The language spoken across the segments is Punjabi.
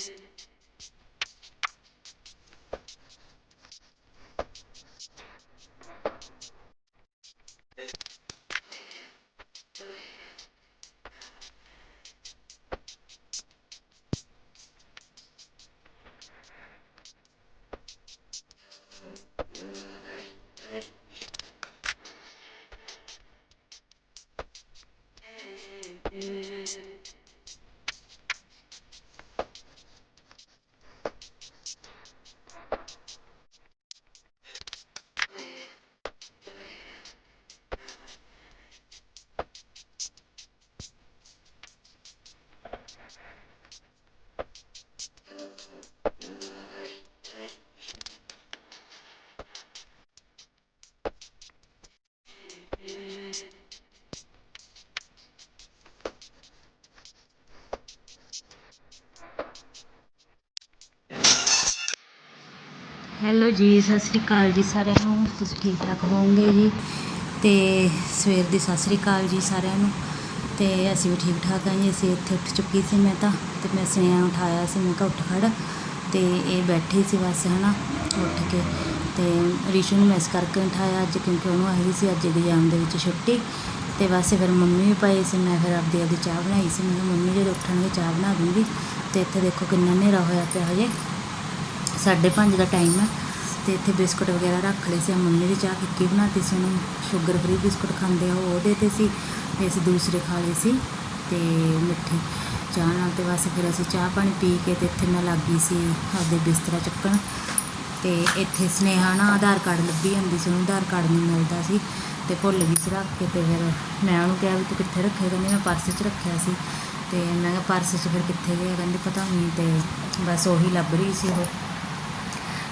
is, ਹੈਲੋ ਜੀ, ਸਤਿ ਸ੍ਰੀ ਅਕਾਲ ਜੀ ਸਾਰਿਆਂ ਨੂੰ। ਤੁਸੀਂ ਠੀਕ ਠਾਕ ਹੋਵੋਗੇ ਜੀ? ਤੇ ਸਵੇਰ ਦੀ ਸਤਿ ਸ੍ਰੀ ਅਕਾਲ ਜੀ ਸਾਰਿਆਂ ਨੂੰ। ਤੇ ਅਸੀਂ ਵੀ ਠੀਕ ਠਾਕ ਹਾਂ ਜੀ। ਅਸੀਂ ਇੱਥੇ ਉੱਠ ਚੁੱਕੀ ਸੀ ਮੈਂ ਤਾਂ, ਤੇ ਮੈਂ ਸਨੇਹਾ ਨੂੰ ਉਠਾਇਆ ਸੀ। ਮੈਂ ਕਿਹਾ ਉੱਠ ਖੜ। ਤੇ ਇਹ ਬੈਠੀ ਸੀ ਬਸ, ਹਨਾ, ਉੱਠ ਕੇ। ਤੇ ਰਿਸ਼ੂ ਨੂੰ ਮੈਸ ਕਰਕੇ ਉਠਾਇਆ ਅੱਜ, ਕਿਉਂਕਿ ਉਹਨੂੰ ਆਈ ਸੀ, ਅੱਜ ਐਗਜ਼ਾਮ ਦੇ ਵਿੱਚ ਛੁੱਟੀ। ਤੇ ਬਸ ਫਿਰ ਮੰਮੀ ਵੀ ਪਈ ਸੀ। ਮੈਂ ਫਿਰ ਆਪਦੀ ਆਪਦੀ ਚਾਹ ਬਣਾਈ ਸੀ। ਮੈਂ ਮੰਮੀ, ਜਦੋਂ ਉੱਠਣਗੇ ਚਾਹ ਬਣਾ ਦੂੰਗੀ। ਤੇ ਇੱਥੇ ਦੇਖੋ ਕਿੰਨਾ ਹਨੇਰਾ ਹੋਇਆ ਪਿਆ ਹਜੇ। ਸਾਢੇ ਪੰਜ ਦਾ ਟਾਈਮ ਹੈ ਤੇ ਇੱਥੇ ਬਿਸਕੁਟ ਵਗੈਰਾ ਰੱਖ ਲਏ ਸੀ। ਮੰਮੀ ਦੀ ਚਾਹ ਫਿੱਕੀ ਬਣਾਤੀ ਸੀ ਉਹਨੂੰ। ਸ਼ੂਗਰ ਫ੍ਰੀ ਬਿਸਕੁਟ ਖਾਂਦੇ ਆ, ਉਹ ਉਹਦੇ ਤੇ ਸੀ। ਤੇ ਅਸੀਂ ਦੂਸਰੇ ਖਾ ਲਏ ਸੀ ਤੇ ਮਿੱਠੀ ਚਾਹ ਨਾਲ ਤੇ ਬਸ ਫਿਰ ਅਸੀਂ ਚਾਹ ਪਾਣੀ ਪੀ ਕੇ ਤੇ ਇੱਥੇ ਮੈਂ ਲੱਗ ਗਈ ਸੀ ਆਪਦੇ ਬਿਸਤਰਾ ਚੱਕਣ। ਤੇ ਇੱਥੇ ਸਨੇਹਾ ਨਾ ਆਧਾਰ ਕਾਰਡ ਲੱਭੀ ਜਾਂਦੀ ਸੀ, ਉਹਨੂੰ ਆਧਾਰ ਕਾਰਡ ਨਹੀਂ ਮਿਲਦਾ ਸੀ। ਤੇ ਭੁੱਲ ਗਈ ਸੀ ਰੱਖ ਕੇ ਤੇ ਫਿਰ ਮੈਂ ਉਹਨੂੰ ਕਿਹਾ ਵੀ ਤੂੰ ਕਿੱਥੇ ਰੱਖਿਆ? ਕਹਿੰਦੀ ਮੈਂ ਪਰਸ 'ਚ ਰੱਖਿਆ ਸੀ। ਤੇ ਮੈਂ ਕਿਹਾ, ਪਰਸ 'ਚ ਫਿਰ ਕਿੱਥੇ ਗਿਆ? ਕਹਿੰਦੀ, ਪਤਾ ਨਹੀਂ। ਤੇ ਬਸ ਉਹੀ ਲੱਭ ਰਹੀ ਸੀ ਉਹ।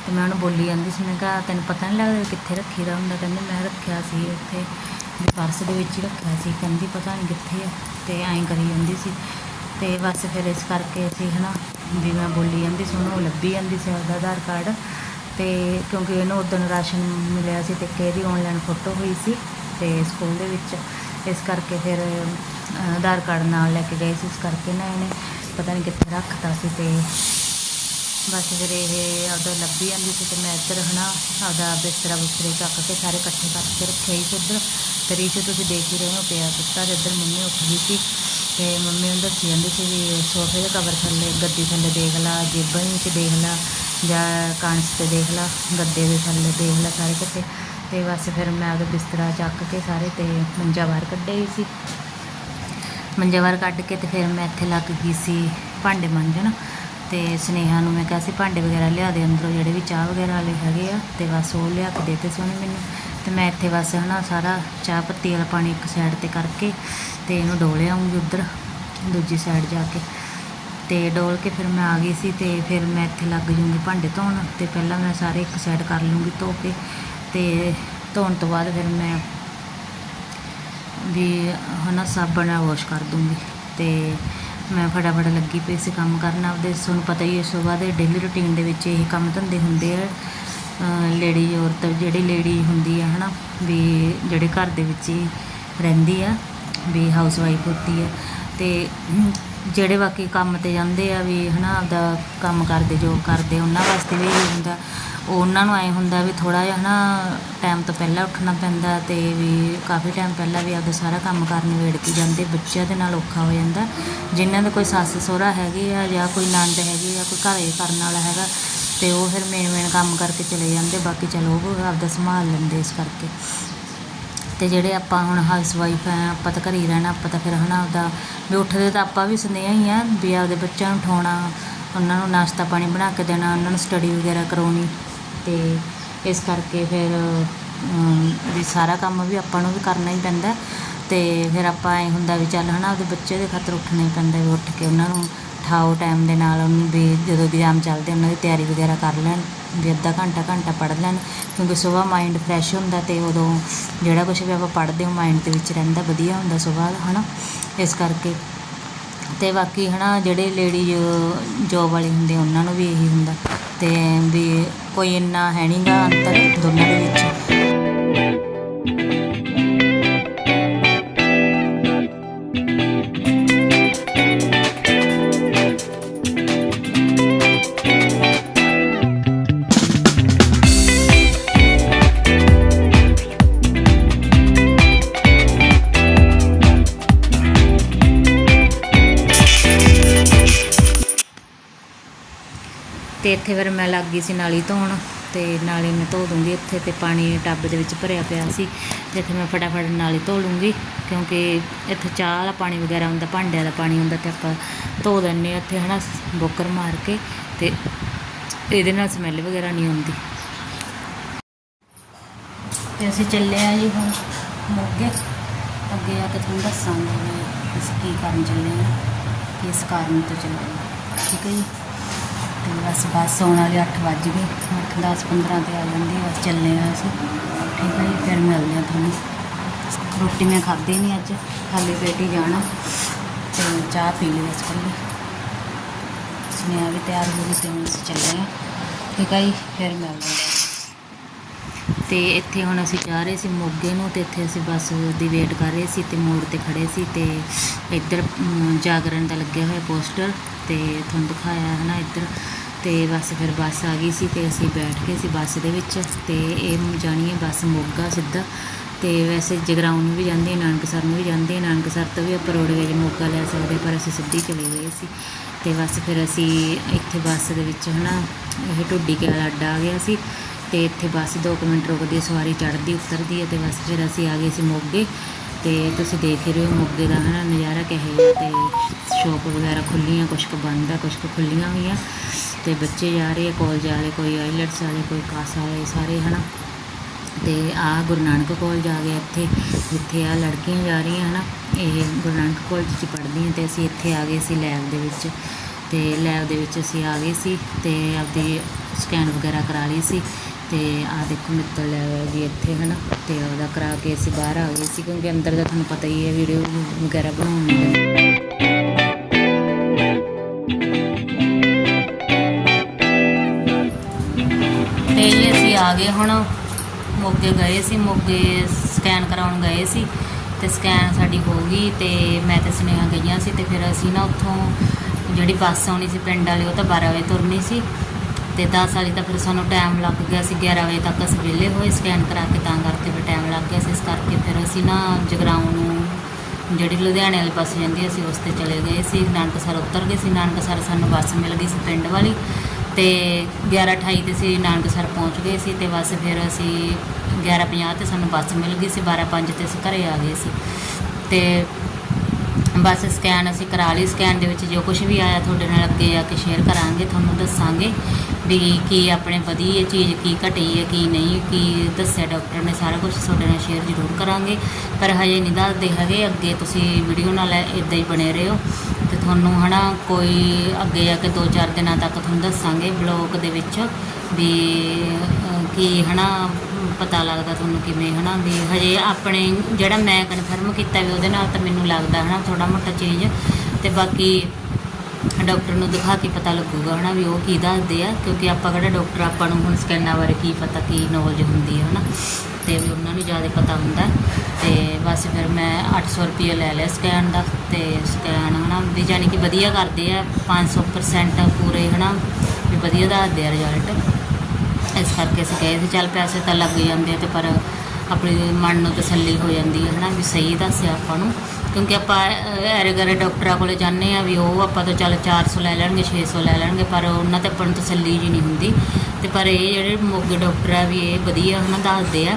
ਤੇ ਮੈਂ ਉਹਨੂੰ ਬੋਲੀ ਜਾਂਦੀ ਸੀ, ਮੈਂ ਕਿਹਾ ਤੈਨੂੰ ਪਤਾ ਨਹੀਂ ਲੱਗਦਾ ਕਿੱਥੇ ਰੱਖੀ ਦਾ ਹੁੰਦਾ, ਕਹਿੰਦੇ ਮੈਂ ਰੱਖਿਆ ਸੀ ਉੱਥੇ, ਵੀ ਪਰਸ ਦੇ ਵਿੱਚ ਹੀ ਰੱਖਿਆ ਸੀ, ਕਹਿੰਦੀ ਪਤਾ ਨਹੀਂ ਕਿੱਥੇ ਆ, ਤੇ ਐਂ ਕਰੀ ਜਾਂਦੀ ਸੀ। ਤੇ ਬਸ ਫਿਰ ਇਸ ਕਰਕੇ ਅਸੀਂ ਹਨਾ, ਵੀ ਮੈਂ ਬੋਲੀ ਜਾਂਦੀ ਸੀ, ਉਹਨੂੰ ਲੱਭੀ ਜਾਂਦੀ ਸੀ ਆਪਦਾ ਆਧਾਰ ਕਾਰਡ। ਤੇ ਕਿਉਂਕਿ ਇਹਨੂੰ ਉਦੋਂ ਰਾਸ਼ਨ ਮਿਲਿਆ ਸੀ, ਤੇ ਇੱਕ ਇਹਦੀ ਆਨਲਾਈਨ ਫੋਟੋ ਹੋਈ ਸੀ, ਤੇ ਸਕੂਲ ਦੇ ਵਿੱਚ। ਇਸ ਕਰਕੇ ਫਿਰ ਆਧਾਰ ਕਾਰਡ ਨਾਲ ਲੈ ਕੇ ਗਏ ਸੀ, ਇਸ ਕਰਕੇ ਨਾ ਇਹਨੇ ਪਤਾ ਨਹੀਂ ਕਿੱਥੇ ਰੱਖਤਾ ਸੀ, ਤੇ ਬਸ ਫਿਰ ਇਹ ਆਪਦਾ ਲੱਭੀ ਜਾਂਦੀ ਸੀ ਤੇ ਮੈਂ ਇੱਧਰ ਹਨਾ ਆਪਦਾ ਬਿਸਤਰਾ ਬੁਸਤਰੇ ਚੱਕ ਕੇ ਸਾਰੇ ਇਕੱਠੇ ਕਰਕੇ ਰੱਖਿਆ ਸੀ ਉੱਧਰ। ਤੇ ਰੀਸ਼ੂ ਤੁਸੀਂ ਦੇਖ ਹੀ ਰਹੇ ਹੋ ਪਿਆ ਕੁੱਤਾ ਤੇ ਇੱਧਰ ਮੰਮੀ ਉੱਠ ਗਈ ਸੀ ਤੇ ਮੰਮੀ ਨੂੰ ਦੱਸੀ ਜਾਂਦੀ ਸੀ ਵੀ ਸੋਫੇ ਦੇ ਕਵਰ ਥੱਲੇ, ਗੱਦੀ ਥੱਲੇ ਦੇਖ ਲਾ, ਜੇਬਾਂ ਵਿੱਚ ਦੇਖ ਲਾ ਜਾਂ ਕਾਂਸ ਤੇ ਦੇਖ ਲਾ, ਗੱਦੇ ਦੇ ਥੱਲੇ ਦੇਖ ਲਾ ਸਾਰੇ ਕਿਤੇ ਤੇ ਬਸ ਫਿਰ ਮੈਂ ਆਪਦਾ ਬਿਸਤਰਾ ਚੱਕ ਕੇ ਸਾਰੇ ਤੇ ਮੰਜਾ ਬਾਹਰ ਕੱਢਿਆ ਹੀ ਸੀ। ਮੰਜਾ ਬਾਹਰ ਕੱਢ ਕੇ ਤੇ ਫਿਰ ਮੈਂ ਇੱਥੇ ਲੱਗ ਗਈ ਸੀ ਭਾਂਡੇ ਮਾਂਜਣ। ਤੇ ਸੁਨੇਹਾ ਨੂੰ ਮੈਂ ਕਿਹਾ ਸੀ, ਭਾਂਡੇ ਵਗੈਰਾ ਲਿਆ ਦੇ ਅੰਦਰੋਂ, ਜਿਹੜੇ ਵੀ ਚਾਹ ਵਗੈਰਾ ਵਾਲੇ ਹੈਗੇ ਆ, ਤੇ ਬਸ ਉਹ ਲਿਆ ਕੇ ਦੇਤੇ ਸੀ ਉਹਨੇ ਮੈਨੂੰ। ਤੇ ਮੈਂ ਇੱਥੇ ਬਸ ਹਨਾ ਸਾਰਾ ਚਾਹ ਪੱਤੀ ਵਾਲਾ ਪਾਣੀ ਇੱਕ ਸਾਈਡ ਤੇ ਕਰਕੇ ਤੇ ਇਹਨੂੰ ਡੋਲੇ ਆਉਂਗੀ ਉੱਧਰ, ਦੂਜੀ ਸਾਈਡ ਜਾ ਕੇ। ਤੇ ਡੋਲ ਕੇ ਫਿਰ ਮੈਂ ਆ ਗਈ ਸੀ ਤੇ ਫਿਰ ਮੈਂ ਇੱਥੇ ਲੱਗ ਜੂੰਗੀ ਭਾਂਡੇ ਧੋਣ। ਤੇ ਪਹਿਲਾਂ ਮੈਂ ਸਾਰੇ ਇੱਕ ਸਾਈਡ ਕਰ ਲੂੰਗੀ ਧੋ ਕੇ। ਤੇ ਧੋਣ ਤੋਂ ਬਾਅਦ ਫਿਰ ਮੈਂ ਵੀ ਹਨਾ ਸਾਬਣ ਨਾਲ ਵਾਸ਼ ਕਰ ਦੂੰਗੀ। ਤੇ ਮੈਂ ਫਟਾਫਟ ਲੱਗੀ ਪਈ ਸੀ ਕੰਮ ਕਰਨ। ਆਪਦੇ ਤੁਹਾਨੂੰ ਪਤਾ ਹੀ ਹੈ ਸੁਬਾਹ ਦੇ ਡੇਲੀ ਰੁਟੀਨ ਦੇ ਵਿੱਚ ਇਹ ਕੰਮ ਧੰਦੇ ਹੁੰਦੇ ਆ। ਲੇਡੀ ਔਰਤ, ਜਿਹੜੀ ਲੇਡੀ ਹੁੰਦੀ ਆ, ਹਨਾ, ਵੀ ਜਿਹੜੇ ਘਰ ਦੇ ਵਿੱਚ ਹੀ ਰਹਿੰਦੀ ਆ, ਵੀ ਹਾਊਸ ਵਾਈਫ ਹੁੰਦੀ ਆ। ਤੇ ਜਿਹੜੇ ਬਾਕੀ ਕੰਮ ਤੇ ਜਾਂਦੇ ਆ, ਵੀ ਹਨਾ, ਆਪਦਾ ਕੰਮ ਕਰਦੇ ਜੋ ਕਰਦੇ, ਉਹਨਾਂ ਵਾਸਤੇ ਵੀ ਇਹ ਹੁੰਦਾ। ਉਹਨਾਂ ਨੂੰ ਐਂ ਹੁੰਦਾ ਵੀ ਥੋੜ੍ਹਾ ਜਿਹਾ ਹੈ ਨਾ ਟਾਈਮ ਤੋਂ ਪਹਿਲਾਂ ਉੱਠਣਾ ਪੈਂਦਾ ਅਤੇ ਵੀ ਕਾਫੀ ਟਾਈਮ ਪਹਿਲਾਂ ਵੀ ਆਪਦਾ ਸਾਰਾ ਕੰਮ ਕਰਨ ਵੇੜ ਕੇ ਜਾਂਦੇ, ਬੱਚਿਆਂ ਦੇ ਨਾਲ ਔਖਾ ਹੋ ਜਾਂਦਾ। ਜਿਨ੍ਹਾਂ ਦੇ ਕੋਈ ਸੱਸ ਸਹੁਰਾ ਹੈਗੇ ਆ ਜਾਂ ਕੋਈ ਨੰਦ ਹੈਗੀ ਆ, ਕੋਈ ਘਰੇ ਕਰਨ ਵਾਲਾ ਹੈਗਾ ਅਤੇ ਉਹ ਫਿਰ ਮੇਨ ਮੇਨ ਕੰਮ ਕਰਕੇ ਚਲੇ ਜਾਂਦੇ, ਬਾਕੀ ਚਲੋ ਉਹ ਆਪਦਾ ਸੰਭਾਲ ਲੈਂਦੇ ਇਸ ਕਰਕੇ। ਅਤੇ ਜਿਹੜੇ ਆਪਾਂ ਹੁਣ ਹਾਊਸ ਵਾਈਫ ਆ, ਆਪਾਂ ਤਾਂ ਘਰੇ ਹੀ ਰਹਿਣਾ, ਆਪਾਂ ਤਾਂ ਫਿਰ ਹਨਾ ਆਪਦਾ ਵੀ ਉੱਠਦੇ ਤਾਂ ਆਪਾਂ ਵੀ ਸੁਨੇਹਾ ਹੀ ਆ ਵੀ ਆਪਦੇ ਬੱਚਿਆਂ ਨੂੰ ਉਠਾਉਣਾ, ਉਹਨਾਂ ਨੂੰ ਨਾਸ਼ਤਾ ਪਾਣੀ ਬਣਾ ਕੇ ਦੇਣਾ, ਉਹਨਾਂ ਨੂੰ ਸਟੱਡੀ ਵਗੈਰਾ ਕਰਾਉਣੀ। ਅਤੇ ਇਸ ਕਰਕੇ ਫਿਰ ਵੀ ਸਾਰਾ ਕੰਮ ਵੀ ਆਪਾਂ ਨੂੰ ਵੀ ਕਰਨਾ ਹੀ ਪੈਂਦਾ। ਅਤੇ ਫਿਰ ਆਪਾਂ ਐ ਹੁੰਦਾ ਵੀ ਚੱਲ ਹਨਾ ਉਹਦੇ ਬੱਚੇ ਦੇ ਖਾਤਰ ਉੱਠਣਾ ਹੀ ਪੈਂਦਾ ਵੀ ਉੱਠ ਕੇ ਉਹਨਾਂ ਨੂੰ ਉਠਾਓ ਟਾਈਮ ਦੇ ਨਾਲ, ਉਹਨੂੰ ਵੀ ਜਦੋਂ ਐਗਜ਼ਾਮ ਚੱਲਦੇ, ਉਹਨਾਂ ਦੀ ਤਿਆਰੀ ਵਗੈਰਾ ਕਰ ਲੈਣ, ਵੀ ਅੱਧਾ ਘੰਟਾ ਘੰਟਾ ਪੜ੍ਹ ਲੈਣ। ਕਿਉਂਕਿ ਸਵੇਰ ਮਾਈਂਡ ਫਰੈਸ਼ ਹੁੰਦਾ ਤੇ ਉਦੋਂ ਜਿਹੜਾ ਕੁਝ ਵੀ ਆਪਾਂ ਪੜ੍ਹਦੇ ਹਾਂ ਮਾਈਂਡ ਦੇ ਵਿੱਚ ਰਹਿੰਦਾ, ਵਧੀਆ ਹੁੰਦਾ ਸਵੇਰ ਹਨਾ। ਇਸ ਕਰਕੇ ਤੇ ਬਾਕੀ ਹਨਾ, ਜਿਹੜੇ ਲੇਡੀਜ਼ ਜੋਬ ਵਾਲੇ ਹੁੰਦੇ, ਉਹਨਾਂ ਨੂੰ ਵੀ ਇਹੀ ਹੁੰਦਾ। ਤੇ ਵੀ ਕੋਈ ਇੰਨਾ ਹੈ ਨਹੀਂਗਾ ਅੰਤਰ ਦੋਨਾਂ ਦੇ ਵਿੱਚ। ਤੇ ਇੱਥੇ ਫਿਰ ਮੈਂ ਲੱਗ ਗਈ ਸੀ ਨਾਲੀ ਧੋਣ ਤੇ ਨਾਲੀ ਮੈਂ ਧੋ ਦੂੰਗੀ ਇੱਥੇ ਤੇ ਪਾਣੀ ਟੱਬ ਦੇ ਵਿੱਚ ਭਰਿਆ ਪਿਆ ਸੀ ਤੇ ਇੱਥੇ ਮੈਂ ਫਟਾਫਟ ਨਾਲੀ ਧੋ ਲੂੰਗੀ ਕਿਉਂਕਿ ਇੱਥੇ ਚਾਹ ਵਾਲਾ ਪਾਣੀ ਵਗੈਰਾ ਹੁੰਦਾ, ਭਾਂਡਿਆਂ ਦਾ ਪਾਣੀ ਹੁੰਦਾ ਤੇ ਆਪਾਂ ਧੋ ਦਿੰਦੇ ਹਾਂ ਇੱਥੇ, ਹਨਾ, ਬੋਕਰ ਮਾਰ ਕੇ ਤੇ ਇਹਦੇ ਨਾਲ ਸਮੈਲ ਵਗੈਰਾ ਨਹੀਂ ਆਉਂਦੀ। ਤੇ ਅਸੀਂ ਚੱਲੇ ਆ ਜੀ ਹੁਣ ਮੋਗੇ। ਅੱਗੇ ਆ ਕੇ ਤੁਹਾਨੂੰ ਦੱਸਾਂਗੇ ਅਸੀਂ ਕੀ ਕਰਨ ਚੱਲੇ ਆ ਕਿਸ ਕਾਰਨ ਤੋਂ ਚੱਲੇ ਠੀਕ ਹੈ ਜੀ? ਤੇ ਬਸ, ਬੱਸ ਆਉਣ ਵਾਲੇ 8 ਵੱਜ ਗਏ। 8 10 15 ਤੇ ਆ ਜਾਂਦੀ ਬਸ ਚੱਲੇ ਆ ਅਸੀਂ। ਠੀਕ ਹੈ ਜੀ, ਫਿਰ ਮਿਲਦੇ ਆ ਤੁਹਾਨੂੰ। ਰੋਟੀ ਮੈਂ ਖਾਧੀ ਨਹੀਂ ਅੱਜ, ਖਾਲੀ ਪੇਟ ਹੀ ਜਾਣਾ। ਤੇ ਚਾਹ ਪੀ ਲਈ ਬਸ ਕੱਲੀ ਸੁਨੇਹਾ ਵੀ ਤਿਆਰ ਹੋ ਗਈ ਤੇ ਹੁਣ ਅਸੀਂ ਚੱਲੇ ਆ। ਠੀਕ ਹੈ ਜੀ, ਫਿਰ ਮਿਲਦੇ ਆ। ਤੇ ਇੱਥੇ ਹੁਣ ਅਸੀਂ ਜਾ ਰਹੇ ਸੀ ਮੋਗੇ ਨੂੰ ਤੇ ਇੱਥੇ ਅਸੀਂ ਬੱਸ ਦੀ ਵੇਟ ਕਰ ਰਹੇ ਸੀ ਤੇ ਮੋੜ ਤੇ ਖੜੇ ਸੀ ਤੇ ਇੱਧਰ ਜਾਗਰਣ ਦਾ ਲੱਗਿਆ ਹੋਇਆ ਪੋਸਟਰ ਤੇ ਤੁਹਾਨੂੰ ਦਿਖਾਇਆ ਹੈ ਨਾ ਇੱਧਰ। ਤੇ ਬਸ ਫਿਰ ਬੱਸ ਆ ਗਈ ਸੀ ਤੇ ਅਸੀਂ ਬੈਠ ਗਏ ਸੀ ਬੱਸ ਦੇ ਵਿੱਚ ਤੇ ਇਹ ਜਾਣੀ ਹੈ ਬੱਸ ਮੋਗਾ ਸਿੱਧਾ। ਤੇ ਵੈਸੇ ਜਗਰਾਉਂ ਨੂੰ ਵੀ ਜਾਂਦੀ ਹੈ ਨਾਨਕਸਰ ਨੂੰ ਵੀ ਜਾਂਦੀ ਹੈ ਨਾਨਕਸਰ ਤੋਂ ਵੀ ਆਪਾਂ ਰੋਡਵੇਜ ਮੋਗਾ ਲੈ ਸਕਦੇ ਪਰ ਅਸੀਂ ਸਿੱਧੀ ਚਲੇ ਗਏ ਸੀ। ਤੇ ਬਸ ਫਿਰ ਅਸੀਂ ਇੱਥੇ ਬੱਸ ਦੇ ਵਿੱਚ ਹਨਾ ਇਹ ਢੁੱਡੀ ਕੇ ਅੱਡਾ ਆ ਗਿਆ ਸੀ। ਤੇ ਇੱਥੇ ਬੱਸ 2 ਮਿੰਟ ਰੁਕਦੀ ਹੈ, ਸਵਾਰੀ ਚੜ੍ਹਦੀ ਉਤਰਦੀ ਹੈ ਤੇ ਬਸ ਫਿਰ ਅਸੀਂ ਆ ਗਏ ਸੀ ਮੋਗੇ ਤੇ ਤੁਸੀਂ ਦੇਖ ਰਹੇ ਹੋ ਮੋਗੇ ਦਾ ਹਨਾ ਨਜ਼ਾਰਾ ਕਿਹੋ ਜਿਹਾ ਤੇ ਸ਼ੋਪ ਵਗੈਰਾ ਖੁੱਲੀਆਂ ਕੁਛ ਕੁ ਬੰਦ ਆ ਕੁਛ ਕੁ ਖੁੱਲੀਆਂ ਹੋਈਆਂ ਤੇ ਬੱਚੇ ਜਾ ਰਹੇ ਆ ਕਾਲਜ ਵਾਲੇ ਕੋਈ ਆਈਲੈਟਸ ਵਾਲੇ ਕੋਈ ਕਾਸ ਵਾਲੇ ਸਾਰੇ ਹਨਾ ਤੇ ਆ ਗੁਰੂ ਨਾਨਕ ਕਾਲਜ ਆ ਗਿਆ ਇੱਥੇ ਜਿੱਥੇ ਆ ਲੜਕੀਆਂ ਜਾ ਰਹੀਆਂ ਹਨਾ ਇਹ ਗੁਰੂ ਨਾਨਕ ਕਾਲਜ 'ਚ ਪੜ੍ਹਦੀਆਂ ਤੇ ਅਸੀਂ ਇੱਥੇ ਆ ਗਏ ਸੀ ਲੈਬ ਦੇ ਵਿੱਚ ਤੇ ਲੈਬ ਦੇ ਵਿੱਚ ਅਸੀਂ ਆ ਗਏ ਸੀ ਤੇ ਆਪਦੀ ਸਕੈਨ ਵਗੈਰਾ ਕਰਾ ਲਈ ਸੀ ਅਤੇ ਆਹ ਦੇਖੋ ਮਿੱਤਲ ਲੈਬ ਜੀ ਇੱਥੇ ਹੈ ਨਾ ਅਤੇ ਉਹਦਾ ਕਰਾ ਕੇ ਅਸੀਂ ਬਾਹਰ ਆ ਗਏ ਸੀ, ਕਿਉਂਕਿ ਅੰਦਰ ਦਾ ਤੁਹਾਨੂੰ ਪਤਾ ਹੀ ਹੈ ਵੀਡੀਓ ਵਗੈਰਾ ਬਣਾਉਣ ਨੂੰ ਤੇ ਜੀ ਅਸੀਂ ਆ ਗਏ ਹੁਣ, ਮੋਗੇ ਗਏ ਸੀ, ਮੋਗੇ ਸਕੈਨ ਕਰਾਉਣ ਗਏ ਸੀ। ਤੇ ਸਕੈਨ ਸਾਡੀ ਹੋ ਗਈ ਤੇ ਮੈਂ ਤੇ ਸੁਨੇਹਾ ਗਈਆਂ ਸੀ ਤੇ ਫਿਰ ਅਸੀਂ ਨਾ ਉੱਥੋਂ ਜਿਹੜੀ ਬੱਸ ਆਉਣੀ ਸੀ ਪਿੰਡ ਵਾਲੀ, ਉਹ ਤਾਂ 12 ਵਜੇ ਤੁਰਨੀ ਸੀ। ਤੇ 10 ਵਾਲੀ ਤਾਂ ਫਿਰ ਸਾਨੂੰ ਟਾਈਮ ਲੱਗ ਗਿਆ ਸੀ 11 ਵਜੇ ਤੱਕ ਅਸੀਂ ਵਿਹਲੇ ਹੋਏ ਸਕੈਨ ਕਰਾ ਕੇ ਤਾਂ ਕਰਕੇ ਫਿਰ ਟਾਈਮ ਲੱਗ ਗਿਆ ਸੀ। ਇਸ ਕਰਕੇ ਫਿਰ ਅਸੀਂ ਨਾ ਜਗਰਾਉਂ ਨੂੰ ਜਿਹੜੀ ਲੁਧਿਆਣੇ ਵਾਲੇ ਪਾਸੇ ਜਾਂਦੀ ਅਸੀਂ ਉਸ ਤੇ ਚਲੇ ਗਏ ਸੀ। ਨਾਨਕਸਰ ਉਤਰ ਗਏ ਸੀ। ਨਾਨਕਸਰ ਸਾਨੂੰ ਬੱਸ ਮਿਲ ਗਈ ਸੀ ਪਿੰਡ ਵਾਲੀ ਤੇ 11:28 ਤੇ ਅਸੀਂ ਨਾਨਕਸਰ ਪਹੁੰਚ ਗਏ ਸੀ ਤੇ ਬਸ ਫਿਰ ਅਸੀਂ 11:50 ਤੇ ਸਾਨੂੰ ਬੱਸ ਮਿਲ ਗਈ ਸੀ। 12:05 ਤੇ ਅਸੀਂ ਘਰੇ ਆ ਗਏ ਸੀ। ਤੇ ਬਸ ਸਕੈਨ ਅਸੀਂ ਕਰਾ ਲਈ ਸਕੈਨ ਦੇ ਵਿੱਚ ਜੋ ਕੁਝ ਵੀ ਆਇਆ ਤੁਹਾਡੇ ਨਾਲ ਅੱਗੇ ਆ ਕੇ ਸ਼ੇਅਰ ਕਰਾਂਗੇ ਤੁਹਾਨੂੰ ਦੱਸਾਂਗੇ ਵੀ ਕੀ ਆਪਣੇ ਵਧੀ ਹੈ ਚੀਜ਼ ਕੀ ਘਟੀ ਹੈ ਕੀ ਨਹੀਂ ਕੀ ਦੱਸਿਆ ਡਾਕਟਰ ਨੇ ਸਾਰਾ ਕੁਝ ਤੁਹਾਡੇ ਨਾਲ ਸ਼ੇਅਰ ਜ਼ਰੂਰ ਕਰਾਂਗੇ। ਪਰ ਹਜੇ ਨਹੀਂ ਦੱਸਦੇ ਹੈਗੇ ਅੱਗੇ ਤੁਸੀਂ ਵੀਡੀਓ ਨਾਲ ਇਦਾਂ ਹੀ ਬਣੇ ਰਹੋ ਤੇ ਤੁਹਾਨੂੰ ਹਨਾ ਕੋਈ ਅੱਗੇ ਜਾ ਕੇ 2-4 ਦਿਨਾਂ ਤੱਕ ਤੁਹਾਨੂੰ ਦੱਸਾਂਗੇ ਬਲੌਗ ਦੇ ਵਿੱਚ ਵੀ ਅਹ, ਕੀ ਹਨਾ ਪਤਾ ਲੱਗਦਾ ਤੁਹਾਨੂੰ ਕਿਵੇਂ ਹਨਾ ਵੀ ਹਜੇ ਆਪਣੇ ਜਿਹੜਾ ਮੈਂ ਕਨਫਰਮ ਕੀਤਾ ਵੀ ਉਹਦੇ ਨਾਲ ਤਾਂ ਮੈਨੂੰ ਲੱਗਦਾ ਹਨਾ ਥੋੜਾ ਮੋਟਾ ਚੇਂਜ ਤੇ ਬਾਕੀ ਡਾਕਟਰ ਨੂੰ ਦਿਖਾ ਕੇ ਪਤਾ ਲੱਗੂਗਾ ਹਨਾ ਵੀ ਉਹ ਕੀ ਦੱਸਦੇ ਆ, ਕਿਉਂਕਿ ਆਪਾਂ ਕਿਹੜਾ ਡਾਕਟਰ ਆਪਾਂ ਨੂੰ ਹੁਣ ਸਕੈਨਾਂ ਬਾਰੇ ਕੀ ਪਤਾ, ਕੀ ਨੌਲੇਜ ਹੁੰਦੀ ਹੈ ਹਨਾ ਤੇ ਵੀ ਉਹਨਾਂ ਨੂੰ ਜ਼ਿਆਦਾ ਪਤਾ ਹੁੰਦਾ ਤੇ ਬਸ ਫਿਰ ਮੈਂ 800 ਰੁਪਏ ਲੈ ਲਿਆ ਸਕੈਨ ਦਾ ਤੇ ਸਕੈਨ ਹਨਾ ਵੀ ਜਾਨੀ ਕਿ ਵਧੀਆ ਕਰਦੇ ਆ 500% ਪੂਰੇ ਹਨਾ ਵੀ ਵਧੀਆ ਦੱਸਦੇ ਆ ਰਿਜ਼ਲਟ ਇਸ ਕਰਕੇ ਅਸੀਂ ਕਹੇ ਸੀ। ਚੱਲ ਪੈਸੇ ਤਾਂ ਲੱਗ ਜਾਂਦੇ ਆ ਤੇ ਪਰ ਆਪਣੇ ਮਨ ਨੂੰ ਤਸੱਲੀ ਹੋ ਜਾਂਦੀ ਹੈ, ਹਨਾ? ਵੀ ਸਹੀ ਦੱਸਿਆ ਆਪਾਂ ਨੂੰ। ਕਿਉਂਕਿ ਆਪਾਂ ਐਰੇ ਗਰੇ ਡਾਕਟਰਾਂ ਕੋਲੇ ਜਾਂਦੇ ਆ ਵੀ ਉਹ ਆਪਾਂ ਤੋਂ ਚੱਲ 400 ਲੈ ਲੈਣਗੇ 600 ਲੈ ਲੈਣਗੇ, ਪਰ ਉਹਨਾਂ ਤੇ ਆਪਾਂ ਨੂੰ ਤਸੱਲੀ ਜੀ ਨਹੀਂ ਹੁੰਦੀ। ਤੇ ਪਰ ਇਹ ਜਿਹੜੇ ਮੋਗੇ ਡਾਕਟਰ ਆ ਵੀ ਇਹ ਵਧੀਆ, ਹਨਾ, ਦੱਸਦੇ ਆ।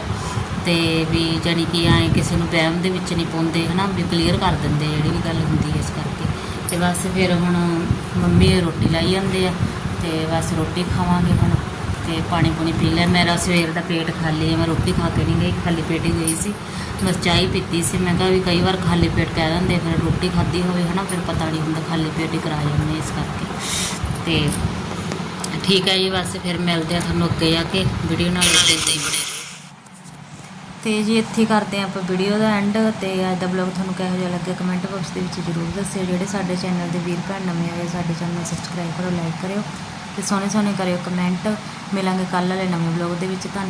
ਤੇ ਵੀ ਜਾਨੀ ਕਿ ਐਂ ਕਿਸੇ ਨੂੰ ਵਹਿਮ ਦੇ ਵਿੱਚ ਨਹੀਂ ਪਾਉਂਦੇ, ਹਨਾ? ਵੀ ਕਲੀਅਰ ਕਰ ਦਿੰਦੇ ਜਿਹੜੀ ਵੀ ਗੱਲ ਹੁੰਦੀ ਹੈ ਇਸ ਕਰਕੇ। ਤੇ ਬਸ ਫਿਰ ਹੁਣ ਮੰਮੀ ਰੋਟੀ ਲਾਈ ਜਾਂਦੇ ਆ, ਤੇ ਬਸ ਰੋਟੀ ਖਾਵਾਂਗੇ ਹੁਣ। ਤੇ ਪਾਣੀ ਪੂਣੀ ਪੀ ਲਿਆ। ਮੇਰਾ ਸਵੇਰ ਦਾ ਪੇਟ ਖਾਲੀ ਹੈ ਮੈਂ ਰੋਟੀ ਖਾ ਕੇ ਨਹੀਂ ਗਈ ਖਾਲੀ ਪੇਟ ਹੀ ਗਈ ਸੀ। ਬਸ ਚਾਹ ਹੀ ਪੀਤੀ ਸੀ। ਮੈਂ ਕਿਹਾ ਵੀ ਕਈ ਵਾਰ ਖਾਲੀ ਪੇਟ ਕਹਿ ਦਿੰਦੇ ਫਿਰ ਰੋਟੀ ਖਾਧੀ ਹੋਵੇ ਹਨਾ ਫਿਰ ਪਤਾ ਨਹੀਂ ਹੁੰਦਾ ਖਾਲੀ ਪੇਟ ਹੀ ਕਰਾ ਜਾਂਦੇ ਇਸ ਕਰਕੇ। ਤੇ ਠੀਕ ਹੈ ਜੀ ਬਸ ਫਿਰ ਮਿਲਦੇ ਆ ਤੁਹਾਨੂੰ ਅੱਗੇ ਜਾ ਕੇ ਵੀਡੀਓ ਨਾਲ। ਉੱਤੇ ਹੀ ਬਣੇ ਤੇ ਜੀ ਇੱਥੇ ਕਰਦੇ ਹਾਂ ਆਪਾਂ ਵੀਡੀਓ ਦਾ ਐਂਡ। ਤੇ ਅੱਜ ਦਾ ਬਲੌਗ ਤੁਹਾਨੂੰ ਕਿਹੋ ਜਿਹਾ ਲੱਗਿਆ ਕਮੈਂਟ ਬਾਕਸ ਦੇ ਵਿੱਚ ਜ਼ਰੂਰ ਦੱਸਿਓ। ਜਿਹੜੇ ਸਾਡੇ ਚੈਨਲ ਦੇ ਵੀਰ ਭੈਣ ਨਵੇਂ ਆਏ ਸਾਡੇ ਚੈਨਲ ਨੂੰ ਸਬਸਕ੍ਰਾਈਬ ਕਰੋ ਲਾਈਕ ਕਰਿਓ। ਤੇ ਸੋਹਣੇ ਸੋਹਣੇ ਕਰਿਓ ਕਮੈਂਟ। ਮਿਲਾਂਗੇ ਕੱਲ੍ਹ ਵਾਲੇ ਨਵੇਂ ਬਲੌਗ ਦੇ ਵਿੱਚ। ਧੰਨਵਾਦ।